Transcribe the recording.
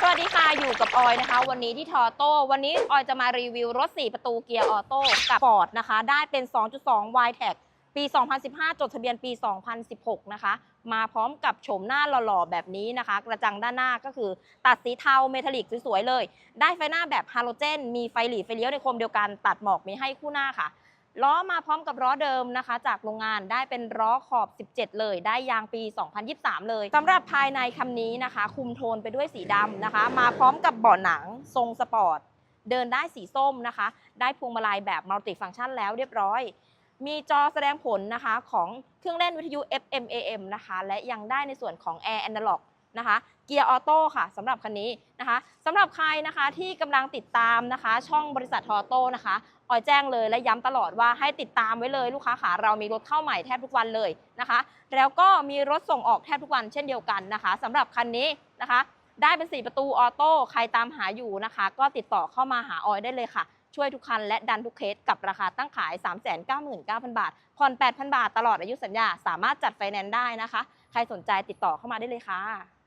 สวัสดีค่ะ อยู่กับออยนะคะ วันนี้ที่ทอโต้วันนี้ออยจะมารีวิวรถ 4 ประตูเกียร์ออโต้กับ Ford นะคะ ได้เป็น 2.2 y t e c ปี 2015 จดทะเบียนปี 2016 นะคะ มาพร้อมกับโฉมหน้าหล่อๆ แบบนี้นะคะ กระจังด้านหน้าก็คือตัดสีเทาเมทัลลิกสวยๆเลย ได้ไฟหน้าแบบฮาโลเจน มีไฟหลีไฟเลี้ยวในโคมเดียวกัน ตัดหมอกมีให้คู่หน้าค่ะ ล้อมาพร้อมกับล้อเดิมนะคะ จากโรงงานได้เป็นล้อขอบ 17 เลย ได้ยางปี 2023 เลยสำหรับภายในคันนี้นะคะ คุมโทนไปด้วยสีดำนะคะ มาพร้อมกับเบาะหนังทรงสปอร์ต เดินได้สีส้มนะคะ ได้พวงมาลัยแบบมัลติฟังก์ชันแล้วเรียบร้อย มีจอแสดงผลนะคะของเครื่องเล่นวิทยุ FM AM นะคะ และยังได้ในส่วนของ Air Analog นะคะ เกียร์ออโต้ค่ะสำหรับคันนี้นะคะสำหรับใครนะคะที่กำลังติดตามนะคะ ช่องบริษัททอโต้นะคะออยแจ้งเลยและย้ำตลอดว่าให้ติดตามไว้เลยลูกค้าขาเรามีรถเข้าใหม่แทบทุกวันเลยนะคะ แล้วก็มีรถส่งออกแทบทุกวันเช่นเดียวกันนะคะสำหรับคันนี้นะคะได้เป็น 4 ประตูออโต้ใครตามหาอยู่นะคะ ก็ติดต่อเข้ามาหาออยได้เลยค่ะ ช่วยทุกคันและดันทุกเคสกับราคาตั้งขาย 399,000 บาทผ่อน 8,000 บาท ตลอดอายุสัญญา สามารถจัดไฟแนนซ์ได้นะคะ ใครสนใจติดต่อเข้ามาได้เลยค่ะ